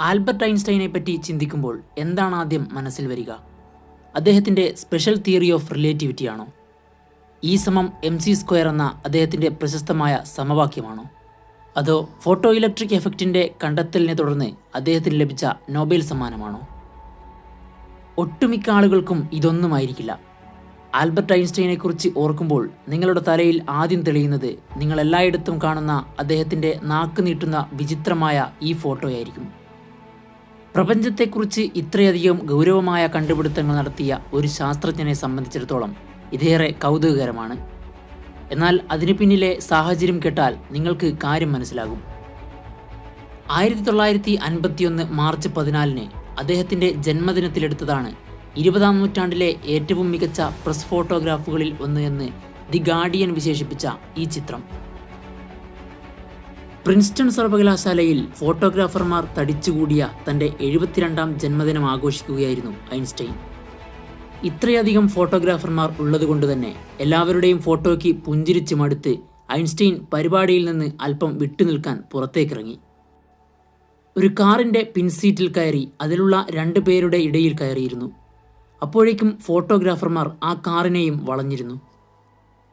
Albert ഐൻസ്റ്റൈനെ പറ്റി ചിന്തിക്കുമ്പോൾ എന്താണ് ആദ്യം മനസ്സിൽ വരിക? അദ്ദേഹത്തിന്റെ സ്പെഷ്യൽ തിയറി ഓഫ് റിലേറ്റിവിറ്റി ആണോ? ഈ സമം എം സി സ്ക്വയർ എന്ന അദ്ദേഹത്തിന്റെ പ്രശസ്തമായ സമവാക്യമാണോ? അതോ ഫോട്ടോ ഇലക്ട്രിക് എഫക്റ്റിന്റെ കണ്ടെത്തലിനെ തുടർന്ന് അദ്ദേഹത്തിന് ലഭിച്ച നോബൽ സമ്മാനമാണോ? ഒട്ടുമിക്ക ആളുകൾക്കും ഇതൊന്നുമായിരിക്കില്ല. ആൽബർട്ട് ഐൻസ്റ്റൈനെ കുറിച്ച് ഓർക്കുമ്പോൾ നിങ്ങളുടെ തലയിൽ ആദ്യം തെളിയുന്നത് നിങ്ങൾ എല്ലായിടത്തും കാണുന്ന അദ്ദേഹത്തിന്റെ നാക്ക് നീട്ടുന്ന വിചിത്രമായ ഈ ഫോട്ടോയായിരിക്കും. പ്രപഞ്ചത്തെക്കുറിച്ച് ഇത്രയധികം ഗൗരവമായ കണ്ടുപിടുത്തങ്ങൾ നടത്തിയ ഒരു ശാസ്ത്രജ്ഞനെ സംബന്ധിച്ചിടത്തോളം ഇതേറെ കൗതുകകരമാണ്. എന്നാൽ അതിനു പിന്നിലെ സാഹചര്യം കേട്ടാൽ നിങ്ങൾക്ക് കാര്യം മനസ്സിലാകും. ആയിരത്തി തൊള്ളായിരത്തി അൻപത്തിയൊന്ന് മാർച്ച് പതിനാലിന് അദ്ദേഹത്തിന്റെ ജന്മദിനത്തിലെടുത്തതാണ് ഇരുപതാം നൂറ്റാണ്ടിലെ ഏറ്റവും മികച്ച പ്രസ് ഫോട്ടോഗ്രാഫുകളിൽ ഒന്ന് എന്ന് ദി ഗാർഡിയൻ വിശേഷിപ്പിച്ച ഈ ചിത്രം. പ്രിൻസ്റ്റൺ സർവകലാശാലയിൽ ഫോട്ടോഗ്രാഫർമാർ തടിച്ചുകൂടിയ തന്റെ എഴുപത്തിരണ്ടാം ജന്മദിനം ആഘോഷിക്കുകയായിരുന്നു ഐൻസ്റ്റൈൻ. ഇത്രയധികം ഫോട്ടോഗ്രാഫർമാർ ഉള്ളതുകൊണ്ട് തന്നെ എല്ലാവരുടെയും ഫോട്ടോയ്ക്ക് പുഞ്ചിരിച്ച് മടുത്ത് ഐൻസ്റ്റൈൻ പരിപാടിയിൽ നിന്ന് അല്പം വിട്ടുനിൽക്കാൻ പുറത്തേക്കിറങ്ങി. ഒരു കാറിന്റെ പിൻസീറ്റിൽ കയറി അതിലുള്ള രണ്ട് പേരുടെ ഇടയിൽ കയറിയിരുന്നു. അപ്പോഴേക്കും ഫോട്ടോഗ്രാഫർമാർ ആ കാറിനെയും വളഞ്ഞിരുന്നു.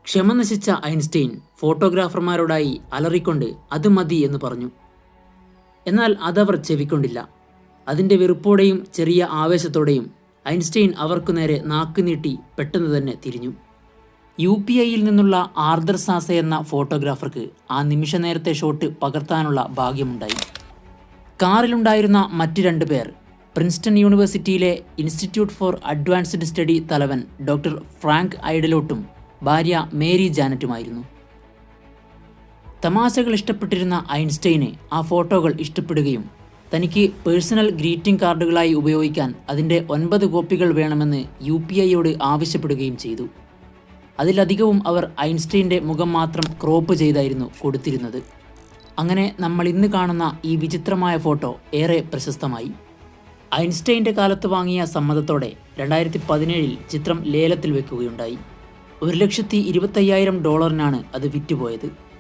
ക്ഷമ നശിച്ച ഐൻസ്റ്റൈൻ ഫോട്ടോഗ്രാഫർമാരോടായി അലറിക്കൊണ്ട് അത് മതി എന്ന് പറഞ്ഞു. എന്നാൽ അതവർ ചെവിക്കൊണ്ടില്ല. അതിന്റെ വെറുപ്പോടെയും ചെറിയ ആവേശത്തോടെയും ഐൻസ്റ്റൈൻ അവർക്കു നേരെ നാക്ക് നീട്ടി പെട്ടെന്ന് തന്നെ തിരിഞ്ഞു. യു പി ഐയിൽ നിന്നുള്ള ആർദർ സാസ എന്ന ഫോട്ടോഗ്രാഫർക്ക് ആ നിമിഷ നേരത്തെ ഷോട്ട് പകർത്താനുള്ള ഭാഗ്യമുണ്ടായി. കാറിലുണ്ടായിരുന്ന മറ്റ് രണ്ടു പേർ പ്രിൻസ്റ്റൺ യൂണിവേഴ്സിറ്റിയിലെ ഇൻസ്റ്റിറ്റ്യൂട്ട് ഫോർ അഡ്വാൻസ്ഡ് സ്റ്റഡി തലവൻ ഡോക്ടർ ഫ്രാങ്ക് ഐഡലോട്ടും ഭാര്യ മേരി ജാനറ്റുമായിരുന്നു. തമാശകൾ ഇഷ്ടപ്പെട്ടിരുന്ന ഐൻസ്റ്റൈന് ആ ഫോട്ടോകൾ ഇഷ്ടപ്പെടുകയും തനിക്ക് പേഴ്സണൽ ഗ്രീറ്റിംഗ് കാർഡുകളായി ഉപയോഗിക്കാൻ അതിന്റെ ഒൻപത് കോപ്പികൾ വേണമെന്ന് യു പി ഐയോട് ആവശ്യപ്പെടുകയും ചെയ്തു. അതിലധികവും അവർ ഐൻസ്റ്റൈന്റെ മുഖം മാത്രം ക്രോപ്പ് ചെയ്തായിരുന്നു കൊടുത്തിരുന്നത്. അങ്ങനെ നമ്മൾ ഇന്ന് കാണുന്ന ഈ വിചിത്രമായ ഫോട്ടോ ഏറെ പ്രശസ്തമായി. ഐൻസ്റ്റൈന്റെ കാലത്ത് വാങ്ങിയ സമ്മതത്തോടെ രണ്ടായിരത്തി പതിനേഴിൽ ചിത്രം ലേലത്തിൽ വെക്കുകയുണ്ടായി. ഒരു ലക്ഷത്തി ഇരുപത്തയ്യായിരം ഡോളറിനാണ് അത് വിറ്റുപോയത്.